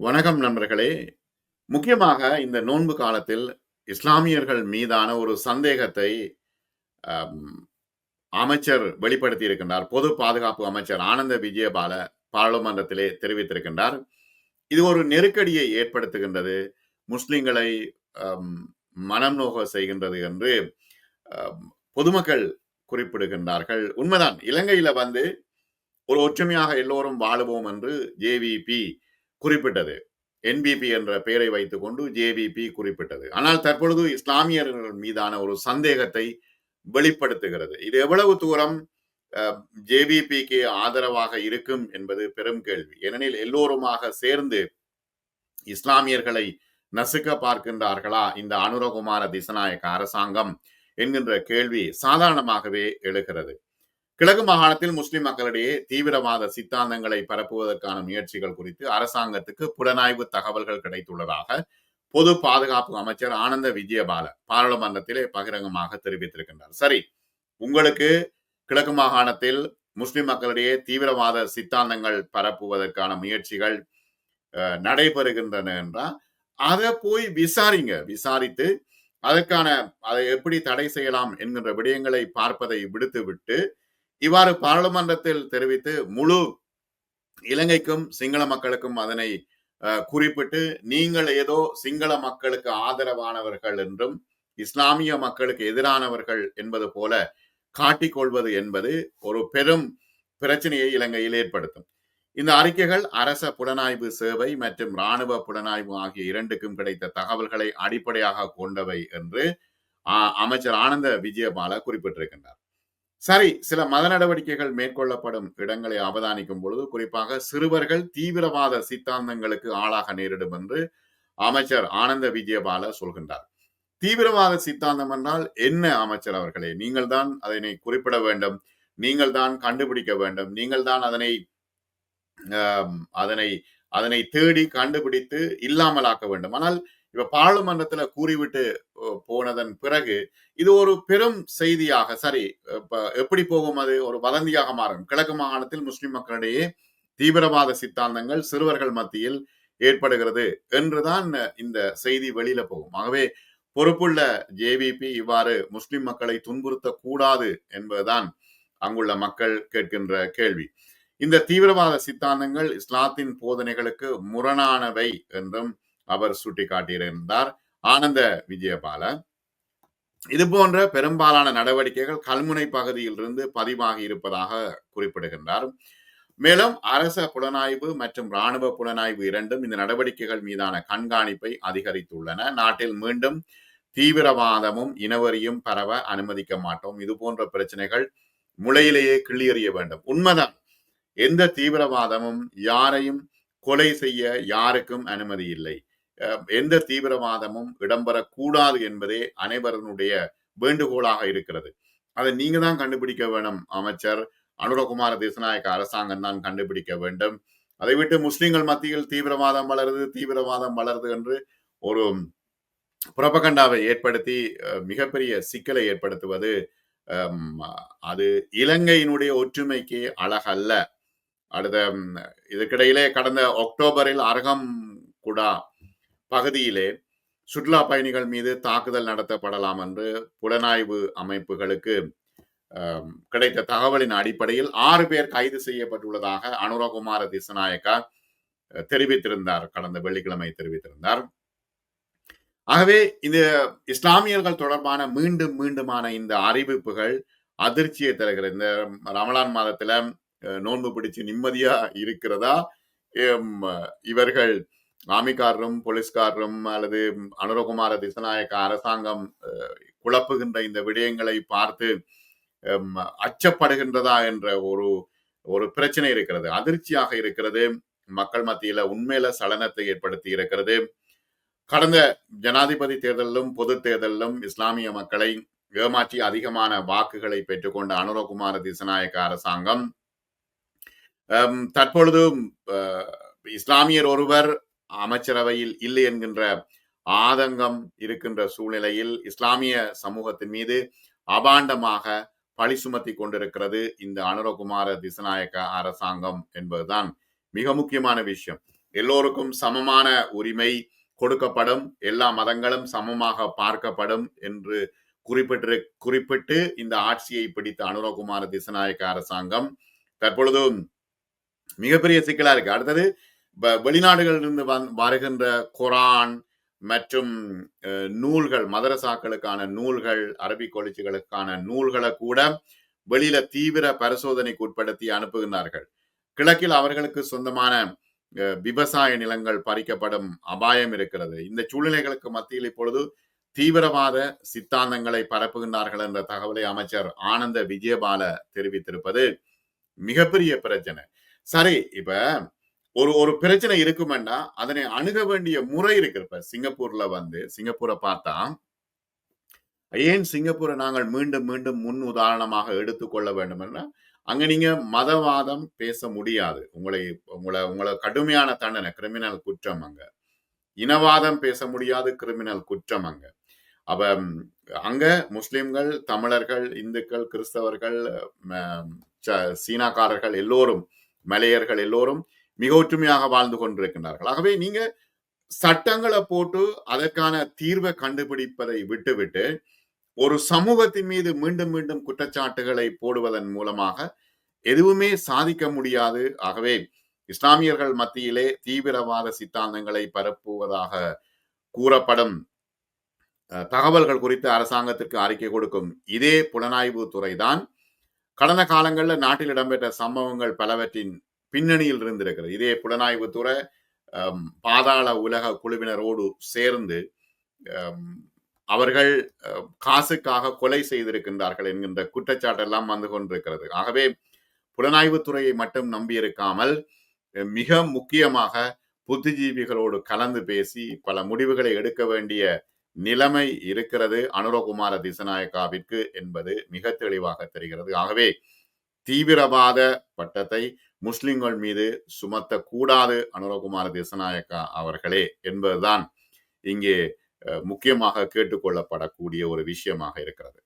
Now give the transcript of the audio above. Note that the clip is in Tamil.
வணக்கம் நண்பர்களே. முக்கியமாக இந்த நோன்பு காலத்தில் இஸ்லாமியர்கள் மீதான ஒரு சந்தேகத்தை அமைச்சர் வெளிப்படுத்தி இருக்கின்றார் பொது பாதுகாப்பு அமைச்சர் ஆனந்த விஜயபால பாராளுமன்றத்திலே தெரிவித்திருக்கின்றார். இது ஒரு நெருக்கடியை ஏற்படுத்துகின்றது. முஸ்லிம்களை மனம் நோக செய்கின்றது என்று பொதுமக்கள் குறிப்பிடுகின்றார்கள். உண்மைதான் இலங்கையில வந்து ஒரு ஒற்றுமையாக எல்லோரும் வாழுவோம் என்று ஜேவிபி குறிப்பிட்டது. என்பிபி என்ற பெயரை வைத்துக்கொண்டு ஜேவிபி குறிப்பிட்டது. ஆனால் தற்பொழுது இஸ்லாமியர்கள் மீதான ஒரு சந்தேகத்தை வெளிப்படுத்துகிறது. இது எவ்வளவு தூரம் ஜேவிபிக்கு ஆதரவாக இருக்கும் என்பது பெரும் கேள்வி. ஏனெனில் எல்லோருமாக சேர்ந்து இஸ்லாமியர்களை நசுக்க பார்க்கின்றார்களா? இந்த அனுரகுமார திசநாயக்க அரசாங்கம் என்கின்ற கேள்வி சாதாரணமாகவே எழுகிறது. கிழக்கு மாகாணத்தில் முஸ்லிம் மக்களிடையே தீவிரவாத சித்தாந்தங்களை பரப்புவதற்கான முயற்சிகள் குறித்து அரசாங்கத்துக்கு புலனாய்வு தகவல்கள் கிடைத்துள்ளதாக பொது பாதுகாப்பு அமைச்சர் ஆனந்த விஜயபால பாராளுமன்றத்திலே பகிரங்கமாக தெரிவித்திருக்கின்றார். சரி உங்களுக்கு கிழக்கு மாகாணத்தில் முஸ்லிம் மக்களிடையே தீவிரவாத சித்தாந்தங்கள் பரப்புவதற்கான முயற்சிகள் நடைபெறுகின்றன என்றால் அதை போய் விசாரிங்க. விசாரித்து அதற்கான அதை எப்படி தடை செய்யலாம் என்கின்ற விடயங்களை பார்ப்பதை விடுத்துவிட்டு இவ்வாறு பாராளுமன்றத்தில் தெரிவித்து முழு இலங்கைக்கும் சிங்கள மக்களுக்கும் அதனை குறிப்பிட்டு நீங்கள் ஏதோ சிங்கள மக்களுக்கு ஆதரவானவர்கள் என்றும் இஸ்லாமிய மக்களுக்கு எதிரானவர்கள் என்பது போல காட்டிக்கொள்வது என்பது ஒரு பெரும் பிரச்சனையை இலங்கையில் ஏற்படுத்தும். இந்த அறிக்கைகள் அரச புலனாய்வு சேவை மற்றும் இராணுவ புலனாய்வு ஆகிய இரண்டுக்கும் கிடைத்த தகவல்களை அடிப்படையாக கொண்டவை என்று அமைச்சர் ஆனந்த விஜயபால குறிப்பிட்டிருக்கின்றார். சரி சில மத நடவடிக்கைகள் மேற்கொள்ளப்படும் இடங்களை அவதானிக்கும் பொழுது குறிப்பாக சிறுவர்கள் தீவிரவாத சித்தாந்தங்களுக்கு ஆளாக நேரிடும் என்று அமைச்சர் ஆனந்த விஜயபால சொல்கின்றார். தீவிரவாத சித்தாந்தம் என்றால் என்ன அமைச்சர் அவர்களே? நீங்கள் தான் அதனை குறிப்பிட வேண்டும் நீங்கள் தான் கண்டுபிடிக்க வேண்டும் நீங்கள் தான் அதனை அதனை அதனை தேடி கண்டுபிடித்து இல்லாமலாக்க வேண்டும். ஆனால் இப்ப பாராளுமன்றத்துல கூறிவிட்டு போனதன் பிறகு இது ஒரு பெரும் செய்தியாக சரி எப்படி போகும் அது? ஒரு வதந்தியாக மாறும். கிழக்கு மாகாணத்தில் முஸ்லிம் மக்களிடையே தீவிரவாத சித்தாந்தங்கள் சிறுவர்கள் மத்தியில் ஏற்படுகிறது என்றுதான் இந்த செய்தி வெளியில போகும். ஆகவே பொறுப்புள்ள ஜேவிபி இவ்வாறு முஸ்லிம் மக்களை துன்புறுத்த கூடாது என்பதுதான் அங்குள்ள மக்கள் கேட்கின்ற கேள்வி. இந்த தீவிரவாத சித்தாந்தங்கள் இஸ்லாத்தின் போதனைகளுக்கு முரணானவை என்றும் அவர் சுட்டிக்காட்டியிருந்தார். ஆனந்த விஜயபால. இது போன்ற பெரும்பாலான நடவடிக்கைகள் கல்முனை பகுதியிலிருந்து பதிவாகி இருப்பதாக குறிப்பிடுகின்றார். மேலும் அரச புலனாய்வு மற்றும் இராணுவ புலனாய்வு இரண்டும் இந்த நடவடிக்கைகள் மீதான கண்காணிப்பை அதிகரித்துள்ளன. நாட்டில் மீண்டும் தீவிரவாதமும் இனவரியும் பரவ அனுமதிக்க மாட்டோம். இது போன்ற பிரச்சனைகள் முளையிலேயே கிள்ளியறிய வேண்டும். உண்மைதான். எந்த தீவிரவாதமும் யாரையும் கொலை செய்ய யாருக்கும் அனுமதி இல்லை. எந்த தீவிரவாதமும் இடம்பெறக்கூடாது என்பதே அனைவருடைய வேண்டுகோளாக இருக்கிறது. அதை நீங்க தான் கண்டுபிடிக்க வேணும் அமைச்சர். அனுரகுமார தேசநாயக்க அரசாங்கம் தான் கண்டுபிடிக்க வேண்டும். அதை விட்டு முஸ்லிம்கள் மத்தியில் தீவிரவாதம் வளருது தீவிரவாதம் வளருது என்று ஒரு புறப்பகண்டாவை ஏற்படுத்தி மிகப்பெரிய சிக்கலை ஏற்படுத்துவது அது இலங்கையினுடைய ஒற்றுமைக்கு அழகல்ல. அடுத்த இதற்கிடையிலே கடந்த அக்டோபரில் அரகம் குடா பகுதியிலே சுற்றுலா பயணிகள் மீது தாக்குதல் நடத்தப்படலாம் என்று புலனாய்வு அமைப்புகளுக்கு கிடைத்த தகவலின் அடிப்படையில் ஆறு பேர் கைது செய்யப்பட்டுள்ளதாக அனுரகுமார திசநாயக்கா தெரிவித்திருந்தார். கடந்த வெள்ளிக்கிழமை தெரிவித்திருந்தார். ஆகவே இந்த இஸ்லாமியர்கள் தொடர்பான மீண்டும் மீண்டுமான இந்த அறிவிப்புகள் அதிர்ச்சியை தருகிறது. இந்த ரமலான் மாதத்துல அஹ், நோன்பு பிடிச்சு நிம்மதியா இருக்கிறதா? இவர்கள் ஆமிக்காரரும் போலீஸ்காரரும் அல்லது அனுரகுமார திசநாயக்க அரசாங்கம் அஹ், குழப்புகின்ற இந்த விடயங்களை பார்த்து அச்சப்படுகின்றதா என்ற ஒரு ஒரு பிரச்சனை இருக்கிறது. அதிர்ச்சியாக இருக்கிறது. மக்கள் மத்தியில உண்மையில சலனத்தை ஏற்படுத்தி இருக்கிறது. கடந்த ஜனாதிபதி தேர்தலிலும் பொது தேர்தலிலும் இஸ்லாமிய மக்களை ஏமாற்றி அதிகமான வாக்குகளை பெற்றுக்கொண்ட அனுரகுமார திசநாயக்க அரசாங்கம் தற்பொழுது அஹ், இஸ்லாமியர் ஒருவர் அமைச்சரவையில் இல்லை என்கின்ற ஆதங்கம் இருக்கின்ற சூழ்நிலையில் இஸ்லாமிய சமூகத்தின் மீது அபாண்டமாக பழி சுமத்தி கொண்டிருக்கிறது இந்த அனுரகுமார திசநாயக்க அரசாங்கம் என்பதுதான் மிக முக்கியமான விஷயம். எல்லோருக்கும் சமமான உரிமை கொடுக்கப்படும் எல்லா மதங்களும் சமமாக பார்க்கப்படும் என்று குறிப்பிட்டு குறிப்பிட்டு இந்த ஆட்சியை பிடித்த அனுரகுமார திசநாயக்க அரசாங்கம் தற்பொழுது மிகப்பெரிய சிக்கலா இருக்கு. அடுத்தது வெளிநாடுகளிலிருந்து வந் வருகின்ற குரான் மற்றும் அஹ், நூல்கள் மதரசாக்களுக்கான நூல்கள் அரபிக் கொலிச்சுகளுக்கான நூல்களை கூட வெளியில தீவிர பரிசோதனைக்கு உட்படுத்தி அனுப்புகின்றார்கள். கிழக்கில் அவர்களுக்கு சொந்தமான அஹ், விவசாய நிலங்கள் பறிக்கப்படும் அபாயம் இருக்கிறது. இந்த சூழ்நிலைகளுக்கு மத்தியில் இப்பொழுது தீவிரவாத சித்தாந்தங்களை பரப்புகின்றார்கள் என்ற தகவலை அமைச்சர் ஆனந்த விஜயபால தெரிவித்திருப்பது மிகப்பெரிய பிரச்சனை. சரி இப்ப ஒரு ஒரு பிரச்சனை இருக்குமெண்டா அதனை அணுக வேண்டிய முறை இருக்கிறப்ப சிங்கப்பூர்ல வந்து சிங்கப்பூரை பார்த்தா ஏன் சிங்கப்பூரை நாங்கள் மீண்டும் மீண்டும் முன் உதாரணமாக எடுத்துக்கொள்ள வேண்டும் என்றா அங்க நீங்க மதவாதம் பேச முடியாது. உங்களை உங்களை உங்களை கடுமையான தண்டனை கிரிமினல் குற்றம் அங்க. இனவாதம் பேச முடியாது கிரிமினல் குற்றம் அங்க. அப்ப அங்க முஸ்லிம்கள் தமிழர்கள் இந்துக்கள் கிறிஸ்தவர்கள் சீனாக்காரர்கள் எல்லோரும் மலையர்கள் எல்லோரும் மிக ஒற்றுமையாக வாழ்ந்து கொண்டிருக்கின்றார்கள். ஆகவே நீங்க சட்டங்களை போட்டு அதற்கான தீர்வை கண்டுபிடிப்பதை விட்டுவிட்டு ஒரு சமூகத்தின் மீது மீண்டும் மீண்டும் குற்றச்சாட்டுகளை போடுவதன் மூலமாக எதுவுமே சாதிக்க முடியாது. ஆகவே இஸ்லாமியர்கள் மத்தியிலே தீவிரவாத சித்தாந்தங்களை பரப்புவதாக கூறப்படும் அஹ், தகவல்கள் குறித்து அரசாங்கத்திற்கு அறிக்கை கொடுக்கும் இதே புலனாய்வு துறைதான். கடந்த காலங்களில் நாட்டில் இடம்பெற்ற சம்பவங்கள் பலவற்றின் பின்னணியில் இருந்திருக்கிறது. இதே புலனாய்வுத்துறை பாதாள உலக குழுவினரோடு சேர்ந்து அவர்கள் அஹ், காசுக்காக கொலை செய்திருக்கின்றார்கள் என்கின்ற குற்றச்சாட்டெல்லாம் வந்து கொண்டிருக்கிறது. ஆகவே புலனாய்வுத்துறையை மட்டும் நம்பியிருக்காமல் மிக முக்கியமாக புத்திஜீவிகளோடு கலந்து பேசி பல முடிவுகளை எடுக்க வேண்டிய நிலைமை இருக்கிறது அனுரகுமார திசநாயக்காவிற்கு என்பது மிக தெளிவாக தெரிகிறது. ஆகவே தீவிரவாத பட்டத்தை முஸ்லிம்கள் மீது சுமத்தக்கூடாது அனுரகுமார தேசநாயக்கா அவர்களே என்பதுதான் இங்கே முக்கியமாக கேட்டுக்கொள்ளப்படக்கூடிய ஒரு விஷயமாக இருக்கிறது.